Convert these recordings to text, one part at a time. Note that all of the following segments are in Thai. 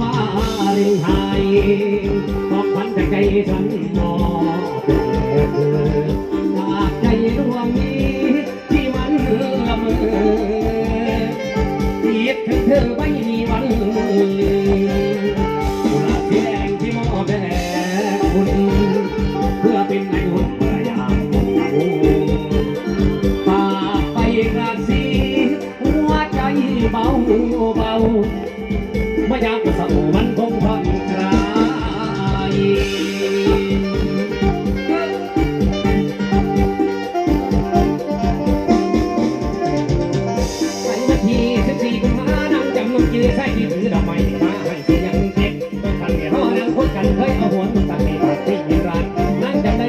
บอกพันจากใจฉันมอบเธอจากใจดวงนี้ที่มันละเมอคิดถึงเธอไม่มีวันลืมกุหลาบสีแดงที่มอบแด่คุณ เพื่อเป็นไออุ่นเพื่อยามฝากไปกระซิบหัวใจเบาเบา ยามกระเสามันคงผ่อนคลายวันาทีสิบสี่กุมภาพันธ์จำนวนยื้อใส่ที่ถือดอกไม้มาให้เสียงเจ็บต้นทันเกี่ยวนั่งคุยกันเคยเอาหัวมันตัดในปากที่ยินรักนั่งจำได้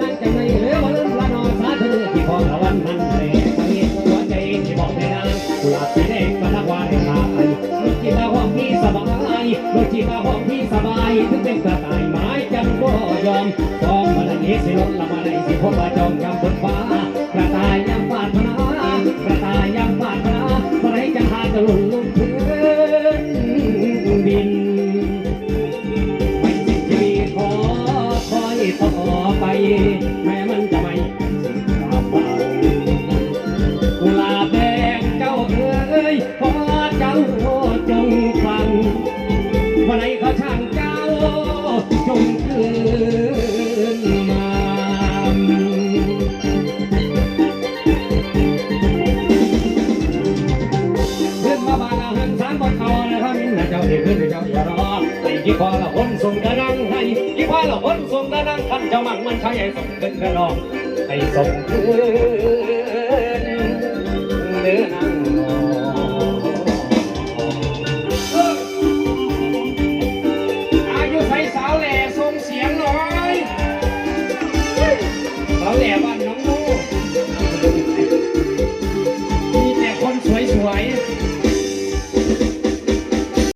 นั่งจำได้เหลือวันละนอนสาธุที่พอละวันนั้นเลยทั้งนี้หัวใจที่บอกไม่นานกุหลาบสีแดง ลูกจีบาห้องพี่สบายถึงเป็นกระต่ายไม้จำก็ยอมฟองมาละนี้สิลดละมาได้สิพบว่าจอมจำบนฟ้ากระต่ายยังปาดพนากระต่ายยังปาดพนาเมื่อไรจะหาจะหล่นลงพื้นดินไม่สิ้นชีขอคอยต่อไปแม่ ไหนเขาช่างเจ้าจงคืนมาขึ้นมาบ้านอาหารสารบนเขานะครับมินนะเจ้าเด็กขึ้นเจ้าอย่ารอไอ้ยี่พอละคนส่งกระนังให้ยี่พอละคนส่งกระนังขันเจ้ามั่งมันใช้ให้ส่งขึ้นกระนองให้ส่งคืนเนื้อนัง Main.